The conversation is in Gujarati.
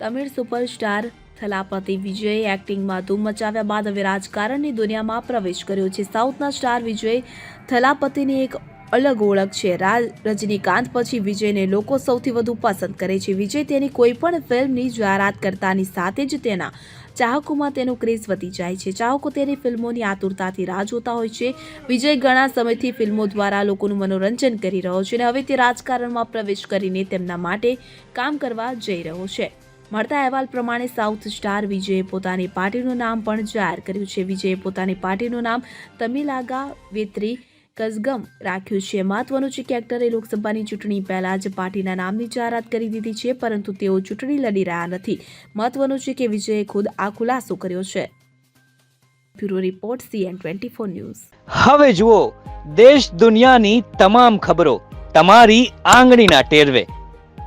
તમિળ સુપરસ્ટાર થલાપતિ વિજયે એક્ટિંગમાં ધૂમ મચાવ્યા બાદ હવે રાજકારણની દુનિયામાં પ્રવેશ કર્યો છે. સાઉથના સ્ટાર વિજય થલાપતિની એક અલગ ઓળખ છે. રાજ રજનીકાંત પછી વિજયને લોકો સૌથી વધુ પસંદ કરે છે. વિજય તેની કોઈપણ ફિલ્મની જાહેરાત કરતાની સાથે જ તેના ચાહકોમાં તેનો ક્રેઝ વધી જાય છે. ચાહકો તેની ફિલ્મોની આતુરતાથી રાહ જોતા હોય છે. વિજય ઘણા સમયથી ફિલ્મો દ્વારા લોકોનું મનોરંજન કરી રહ્યો છે અને હવે તે રાજકારણમાં પ્રવેશ કરીને તેમના માટે કામ કરવા જઈ રહ્યો છે. મળતા અહેવાલ પ્રમાણે સાઉથ સ્ટાર વિજયે પોતાની પાર્ટીનું નામ પણ જાહેર કર્યું છે. વિજયે પોતાની પાર્ટીનું નામ તમિલાગા વેત્રી કઝગમ રાખ્યું છે. મહત્વનું છે કે એક્ટરે લોકસભાની ચૂંટણી પહેલા જ પાર્ટીના નામની જાહેરાત કરી દીધી છે, પરંતુ તેઓ ચૂંટણી લડી રહ્યા નથી. મહત્વનું છે કે વિજયે ખુદ આ ખુલાસો કર્યો છે. Bureau report, CN twenty four news. હવે જુઓ, દેશ દુનિયાની તમામ ખબરો તમારી આંગળીના ટેરવે.